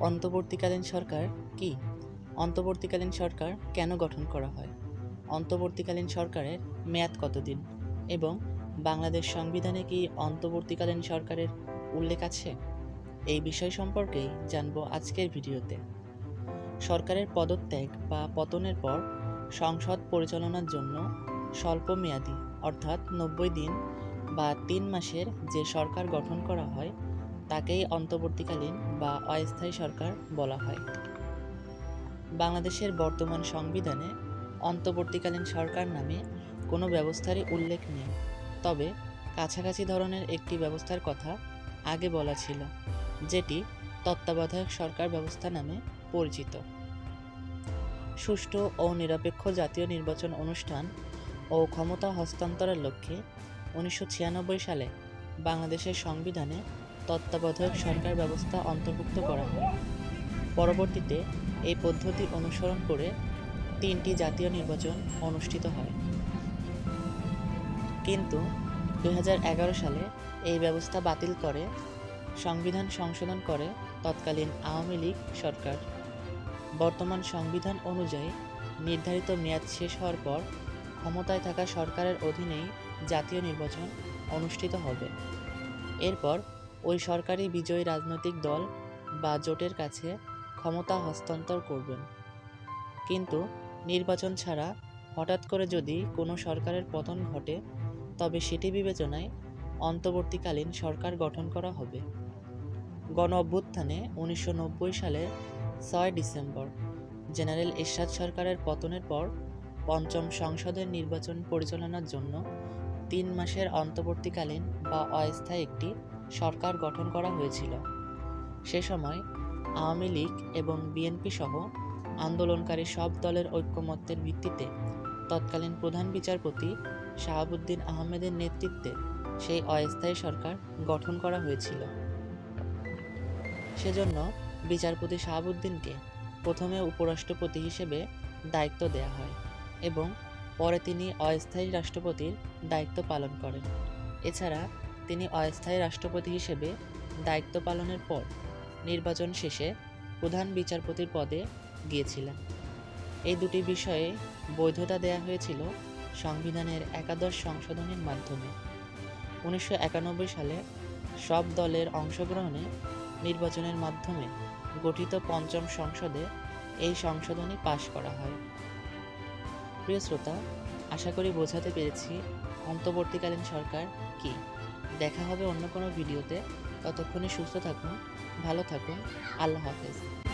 অন্তর্বর্তীকালীন সরকার কি? অন্তর্বর্তীকালীন সরকার কেন গঠন করা হয়? অন্তর্বর্তীকালীন সরকারের মেয়াদ কতদিন? এবং বাংলাদেশ সংবিধানে কি অন্তর্বর্তীকালীন সরকারের উল্লেখ আছে? এই বিষয় সম্পর্কেই জানব আজকের ভিডিওতে। সরকারের পদত্যাগ বা পতনের পর সংসদ পরিচালনার জন্য স্বল্প মেয়াদি অর্থাৎ নব্বই দিন বা তিন মাসের যে সরকার গঠন করা হয় তাকেই অন্তর্বর্তীকালীন বা অস্থায়ী সরকার বলা হয়। বাংলাদেশের বর্তমান সংবিধানে অন্তর্বর্তীকালীন সরকার নামে কোনো ব্যবস্থারই উল্লেখ নেই। তবে কাছাকাছি ধরনের একটি ব্যবস্থার কথা আগে বলা ছিল, যেটি তত্ত্বাবধায়ক সরকার ব্যবস্থা নামে পরিচিত। সুষ্ঠু ও নিরপেক্ষ জাতীয় নির্বাচন অনুষ্ঠান ও ক্ষমতা হস্তান্তরের লক্ষ্যে উনিশশো ছিয়ানব্বই সালে বাংলাদেশের সংবিধানে তত্ত্বাবধায়ক সরকার ব্যবস্থা অন্তর্ভুক্ত করা হয়। পরবর্তীতে এই পদ্ধতি অনুসরণ করে তিনটি জাতীয় নির্বাচন অনুষ্ঠিত হয়। কিন্তু দু হাজার এগারো সালে এই ব্যবস্থা বাতিল করে, সংবিধান সংশোধন করে তৎকালীন আওয়ামী লীগ সরকার। বর্তমান সংবিধান অনুযায়ী নির্ধারিত মেয়াদ শেষ হওয়ার পর ক্ষমতায় থাকা সরকারের অধীনেই জাতীয় নির্বাচন অনুষ্ঠিত হবে। এরপর ওই সরকারি বিজয়ী রাজনৈতিক দল বা জোটের কাছে ক্ষমতা হস্তান্তর করবেন। কিন্তু নির্বাচন ছাড়া হঠাৎ করে যদি কোনো সরকারের পতন ঘটে, তবে সেটি বিবেচনায় অন্তর্বর্তীকালীন সরকার গঠন করা হবে। গণ অভ্যুত্থানে উনিশশো নব্বই সালের ছয় ডিসেম্বর, জেনারেল এরশাদ সরকারের পতনের পর পঞ্চম সংসদের নির্বাচন পরিচালনার জন্য তিন মাসের অন্তর্বর্তীকালীন বা অস্থায়ী একটি সরকার গঠন করা হয়েছিল। সে সময় আওয়ামী লীগ এবং বিএনপি সহ আন্দোলনকারী সব দলের ঐক্যমত্যের ভিত্তিতে তৎকালীন প্রধান বিচারপতি শাহাবুদ্দিন আহমেদের নেতৃত্বে সেই অস্থায়ী সরকার গঠন করা হয়েছিল। সেজন্য বিচারপতি শাহাবুদ্দিনকে প্রথমে উপরাষ্ট্রপতি হিসেবে দায়িত্ব দেওয়া হয় এবং পরে তিনি অস্থায়ী রাষ্ট্রপতির দায়িত্ব পালন করেন। এছাড়া তিনি অস্থায়ী রাষ্ট্রপতি হিসেবে দায়িত্ব পালনের পর নির্বাচন শেষে প্রধান বিচারপতির পদে গিয়েছিলেন। এই দুটি বিষয়ে বৈধতা দেয়া হয়েছিল সংবিধানের একাদশ সংশোধনের মাধ্যমে। উনিশশো একানব্বই সালে সব দলের অংশগ্রহণে নির্বাচনের মাধ্যমে গঠিত পঞ্চম সংসদে এই সংশোধনী পাশ করা হয়। প্রিয় শ্রোতা, আশা করি বোঝাতে পেরেছি অন্তর্বর্তীকালীন সরকার কি? দেখা হবে অন্য কোনো ভিডিওতে। ততক্ষণে সুস্থ থাকুন ভালো থাকুন। আল্লাহ হাফেজ।